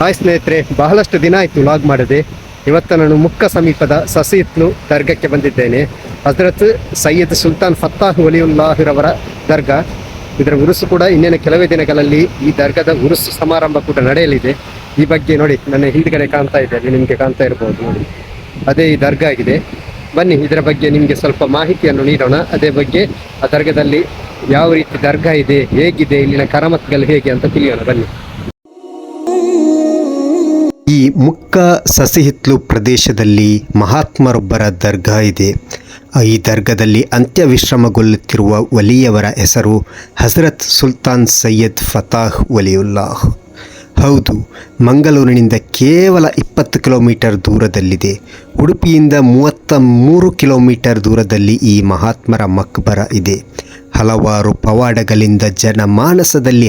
Hi ಸ್ನೇಹಿತರೆ, ಬಹಳಷ್ಟು ದಿನ ಆಯಿತು ಲಾಗ್ ಮಾಡದೆ. ಇವತ್ತು ನಾನು ಮುಕ್ಕ ಸಮೀಪದ ಸಸೀತ್ಲು ದರ್ಗಕ್ಕೆ ಬಂದಿದ್ದೇನೆ. ಹಜರತ್ ಸೈಯದ್ ಸುಲ್ತಾನ್ ಫತ್ತಾಹ್ ವಲಿಯುಲ್ಲಾಹಿರವರ ದರ್ಗಾ. ಇದರ ಉರುಸು ಕೂಡ ಇನ್ನೇನು ಕೆಲವೇ ದಿನಗಳಲ್ಲಿ ಈ ದರ್ಗದ ಉರುಸು ಸಮಾರಂಭ ಕೂಡ ನಡೆಯಲಿದೆ. ಈ ಬಗ್ಗೆ ನೋಡಿ, ನನ್ನ ಹಿಂದ್ಗಡೆ ಕಾಣ್ತಾ ಇದೆ ನಿಮಗೆ ಕಾಣ್ತಾ ಇರ್ಬೋದು ನೋಡಿ. ಅದೇ ಈ ದರ್ಗಾ ಆಗಿದೆ. ಬನ್ನಿ, ಇದರ ಬಗ್ಗೆ ನಿಮಗೆ ಸ್ವಲ್ಪ ಮಾಹಿತಿಯನ್ನು ನೀಡೋಣ. ಅದೇ ಬಗ್ಗೆ ಆ ದರ್ಗದಲ್ಲಿ ಯಾವ ರೀತಿ ದರ್ಗಾ ಇದೆ, ಹೇಗಿದೆ, ಇಲ್ಲಿನ ಕರಮತ್ಗಳು ಹೇಗೆ ಅಂತ ತಿಳಿಯೋಣ. ಬನ್ನಿ. ಮುಕ್ಕ ಸಸಿಹಿತ್ಲು ಪ್ರದೇಶದಲ್ಲಿ ಮಹಾತ್ಮರೊಬ್ಬರ ದರ್ಗಾ ಇದೆ. ಈ ದರ್ಗಾದಲ್ಲಿ ಅಂತ್ಯ ವಿಶ್ರಮಗೊಳ್ಳುತ್ತಿರುವ ವಲಿಯವರ ಹೆಸರು ಹಜರತ್ ಸುಲ್ತಾನ್ ಸೈಯದ್ ಫತಾಹ್ ವಲಿಯುಲ್ಲಾಹ್. ಹೌದು, ಮಂಗಳೂರಿನಿಂದ ಕೇವಲ ಇಪ್ಪತ್ತು ಕಿಲೋಮೀಟರ್ ದೂರದಲ್ಲಿದೆ. ಉಡುಪಿಯಿಂದ ಮೂವತ್ತ ಮೂರು ಕಿಲೋಮೀಟರ್ ದೂರದಲ್ಲಿ ಈ ಮಹಾತ್ಮರ ಮಕ್ಬರ ಇದೆ. ಹಲವಾರು ಪವಾಡಗಳಿಂದ ಜನಮಾನಸದಲ್ಲಿ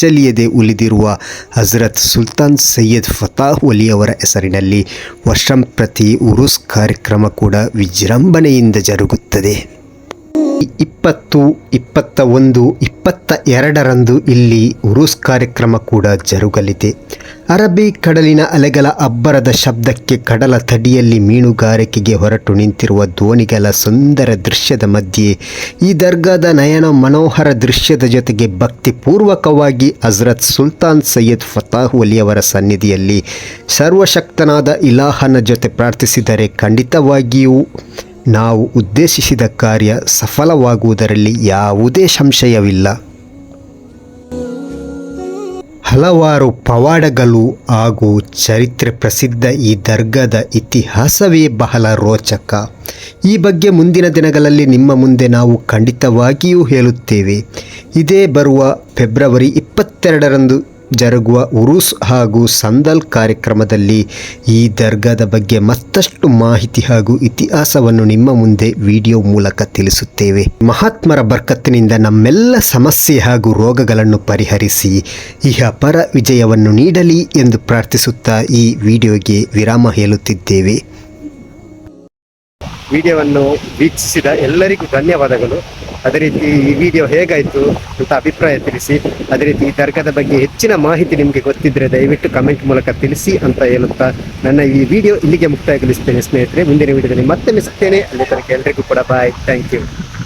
ಅಚ್ಚಲಿಯದೆ ಉಳಿದಿರುವ ಹಜರತ್ ಸುಲ್ತಾನ್ ಸೈಯದ್ ಫತಾಹ್ ಅವರ ಹೆಸರಿನಲ್ಲಿ ವರ್ಷಂಪ್ರತಿ ಉರುಸ್ ಕಾರ್ಯಕ್ರಮ ಕೂಡ ವಿಜೃಂಭಣೆಯಿಂದ ಜರುಗುತ್ತದೆ. ಇಪ್ಪತ್ತು, ಇಪ್ಪತ್ತ ಒಂದು, ಇಪ್ಪತ್ತ ಎರಡರಂದು ಇಲ್ಲಿ ಉರುಸ್ ಕಾರ್ಯಕ್ರಮ ಕೂಡ ಜರುಗಲಿದೆ. ಅರಬ್ಬಿ ಕಡಲಿನ ಅಲೆಗಳ ಅಬ್ಬರದ ಶಬ್ದಕ್ಕೆ ಕಡಲ ತಡಿಯಲ್ಲಿ ಮೀನುಗಾರಿಕೆಗೆ ಹೊರಟು ನಿಂತಿರುವ ದೋಣಿಗಳ ಸುಂದರ ದೃಶ್ಯದ ಮಧ್ಯೆ ಈ ದರ್ಗಾದ ನಯನ ಮನೋಹರ ದೃಶ್ಯದ ಜೊತೆಗೆ ಭಕ್ತಿಪೂರ್ವಕವಾಗಿ ಹಜರತ್ ಸುಲ್ತಾನ್ ಸೈಯದ್ ಫತಾಹ್ ವಲಿಯವರ ಸನ್ನಿಧಿಯಲ್ಲಿ ಸರ್ವಶಕ್ತನಾದ ಇಲಾಹನ ಜೊತೆ ಪ್ರಾರ್ಥಿಸಿದರೆ ಖಂಡಿತವಾಗಿಯೂ ನಾವು ಉದ್ದೇಶಿಸಿದ ಕಾರ್ಯ ಸಫಲವಾಗುವುದರಲ್ಲಿ ಯಾವುದೇ ಸಂಶಯವಿಲ್ಲ. ಹಲವಾರು ಪವಾಡಗಳು ಹಾಗೂ ಚರಿತ್ರೆ ಪ್ರಸಿದ್ಧ ಈ ದರ್ಗಾದ ಇತಿಹಾಸವೇ ಬಹಳ ರೋಚಕ. ಈ ಬಗ್ಗೆ ಮುಂದಿನ ದಿನಗಳಲ್ಲಿ ನಿಮ್ಮ ಮುಂದೆ ನಾವು ಖಂಡಿತವಾಗಿಯೂ ಹೇಳುತ್ತೇವೆ. ಇದೇ ಬರುವ ಫೆಬ್ರವರಿ ಇಪ್ಪತ್ತೆರಡರಂದು ಜರುಗುವ ಉರುಸ್ ಹಾಗೂ ಸಂದಲ್ ಕಾರ್ಯಕ್ರಮದಲ್ಲಿ ಈ ದರ್ಗಾದ ಬಗ್ಗೆ ಮತ್ತಷ್ಟು ಮಾಹಿತಿ ಹಾಗೂ ಇತಿಹಾಸವನ್ನು ನಿಮ್ಮ ಮುಂದೆ ವಿಡಿಯೋ ಮೂಲಕ ತಿಳಿಸುತ್ತೇವೆ. ಮಹಾತ್ಮರ ಬರ್ಕತ್ತಿನಿಂದ ನಮ್ಮೆಲ್ಲ ಸಮಸ್ಯೆ ಹಾಗೂ ರೋಗಗಳನ್ನು ಪರಿಹರಿಸಿ, ಈ ಅಪರ ವಿಜಯವನ್ನು ನೀಡಲಿ ಎಂದು ಪ್ರಾರ್ಥಿಸುತ್ತಾ ಈ ವಿಡಿಯೋಗೆ ವಿರಾಮ ಹೇಳುತ್ತಿದ್ದೇವೆ. ವಿಡಿಯೋವನ್ನು ವೀಕ್ಷಿಸಿದ ಎಲ್ಲರಿಗೂ ಧನ್ಯವಾದಗಳು. ಅದೇ ರೀತಿ ಈ ವಿಡಿಯೋ ಹೇಗಾಯಿತು ಅಂತ ಅಭಿಪ್ರಾಯ ತಿಳಿಸಿ, ಅದೇ ರೀತಿ ಈ ದರ್ಗಾದ ಬಗ್ಗೆ ಹೆಚ್ಚಿನ ಮಾಹಿತಿ ನಿಮಗೆ ಗೊತ್ತಿದ್ದರೆ ದಯವಿಟ್ಟು ಕಮೆಂಟ್ ಮೂಲಕ ತಿಳಿಸಿ ಅಂತ ಹೇಳುತ್ತಾ ನನ್ನ ಈ ವಿಡಿಯೋ ಇಲ್ಲಿಗೆ ಮುಕ್ತಾಯಗೊಳಿಸ್ತೇನೆ ಸ್ನೇಹಿತರೆ. ಮುಂದಿನ ವಿಡಿಯೋದಲ್ಲಿ ಮತ್ತೆ ಸಿಗ್ತೇನೆ ಅಲ್ಲಿ ತನಕ ಎಲ್ರಿಗೂ ಕೂಡ ಬಾಯ್ ಥ್ಯಾಂಕ್ ಯು